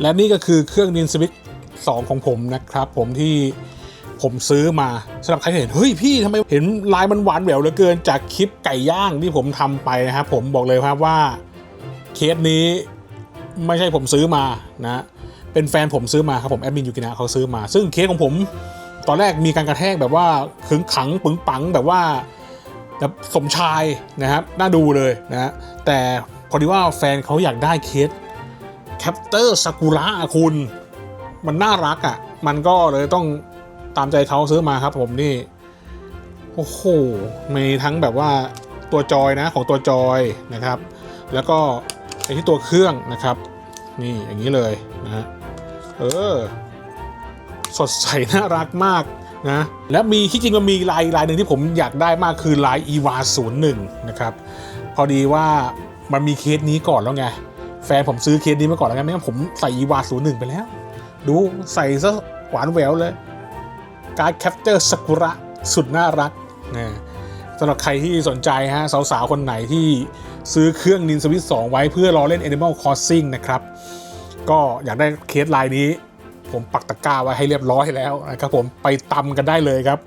และนี่ก็คือเครื่องดินสวิตสองของผมนะครับผมที่ผมซื้อมาสำหรับใครที่เห็นเฮ้ยพี่ทำไมเห็นลายมันหวานแหววเหลือเกินจากคลิปไก่ย่างที่ผมทำไปนะครับผมบอกเลยครับว่าเคสนี้ไม่ใช่ผมซื้อมานะเป็นแฟนผมซื้อมาครับผมแอดมินยูกินะเขาซื้อมา ซึ่งเคสของผมตอนแรกมีการกระแทกแบบว่าขึงขังปึงปังแบบว่าแบบสมชายนะครับน่าดูเลยนะฮะแต่พอดีว่าแฟนเขาอยากได้เคส แคปเตอร์ซากุระคุณ มันน่ารักอะ่ะ มันก็เลยต้องตามใจเขาซื้อมาครับผมนี่ โอ้โห มีทั้งแบบว่าตัวจอยนะของตัวจอยนะครับ แล้วก็ไอที่ตัวเครื่องนะครับ นี่อย่างนี้เลยนะเออ สดใสน่ารักมากนะและมีที่จริงมันมีลายลายหนึ่งที่ผมอยากได้มากคือลาย e v a 0 1นะครับ พอดีว่ามันมีเคสนี้ก่อนแล้วไง แฟนผมซื้อเคสนี้มาก่อนแล้วไงไม่งั้นผมใส่ e v a 0 1ไปแล้ว ดูใส่ซะหวานแหววเลย การแคปเจอร์ซากุระสุดน่ารักนะสำหรับใครที่สนใจฮะสาวๆ คนไหนที่ซื้อเครื่อง Nin Switch 2ไว้เพื่อรอเล่น Animal Crossing นะครับ ก็อยากได้เคสลายนี้ ผมปักตะกร้าไว้ให้เรียบร้อยแล้วนะครับผมไปตำกันได้เลยครับ